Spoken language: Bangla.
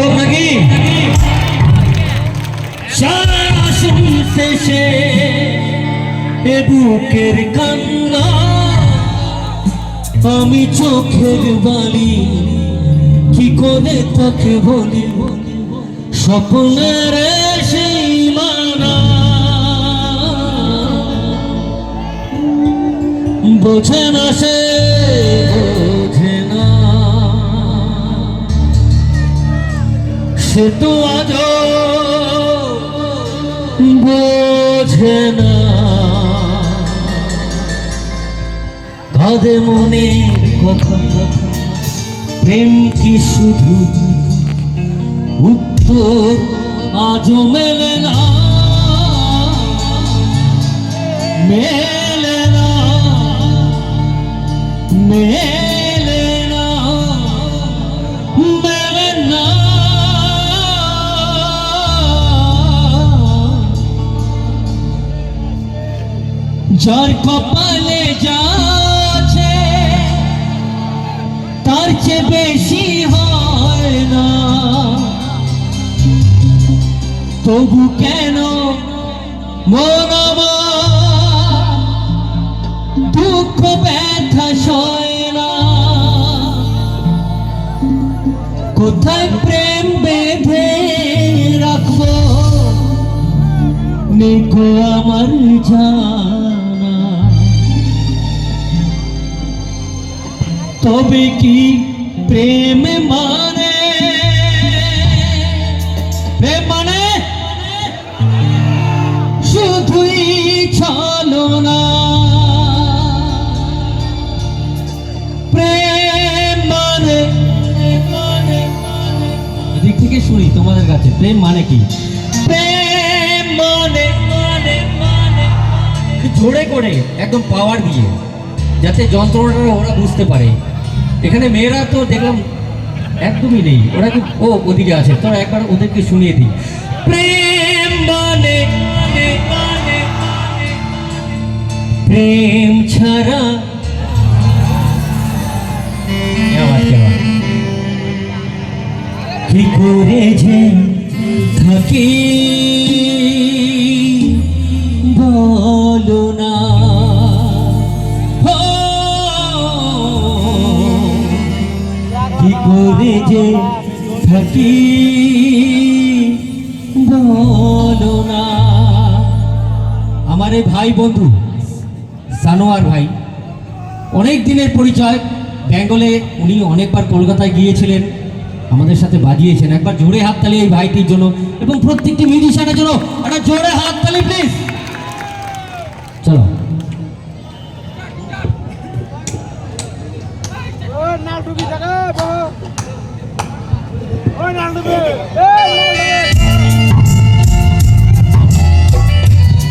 হোক নাকি? এ বুকের কান্না, আমি চোখের বালি, কি করে তাকে বলি? স্বপ্নের সেই মানা বোঝে না সে সে তো আজ বোঝে না। কাঁদে মনের কথা, প্রেম কি শুধু উত্তর আজও মেলে না? মেলে না? মেলে যার কপালে যাচ্ছে তার চেয়ে বেশি হয় না। তবু কেন মন আমার দুঃখ, ব্যথা সয় না কোথায় প্রেম বেঁধে রাখব? নিকো আমার জানা তবে কি প্রেম মানে? প্রেম মানে? শুধুই ছলো না প্রেম মানে? এদিক থেকে শুনি তোমাদের কাছে, প্রেম মানে কি? প্রেম মানে? জোরে করে, একদম পাওয়ার দিয়ে, যাতে যন্ত্রণাটা ওরা বুঝতে পারে। এখানে মেয়েরা তো দেখলাম একদমই নেই। ওরা কি ও, ওদিকে আছে। তোরা একবার ওদেরকে শুনিয়ে দিই। প্রেম বলে প্রেম ছাড়া কি করে যে থাকি? করে যে থাকি, বলো না। আমার ভাই বন্ধু সানোয়ার ভাই, অনেক দিনের পরিচয়। বেঙ্গলে উনি অনেকবার কলকাতায় গিয়েছিলেন, আমাদের সাথে বাজিয়েছেন। একবার জোরে হাত হাততালি এই ভাইটির জন্য এবং প্রত্যেকটি মিউজিশিয়ানের জন্য একটা জোরে হাত হাততালি প্লিজ চলো। টুপি টাকা বাবা ও নাল টুপি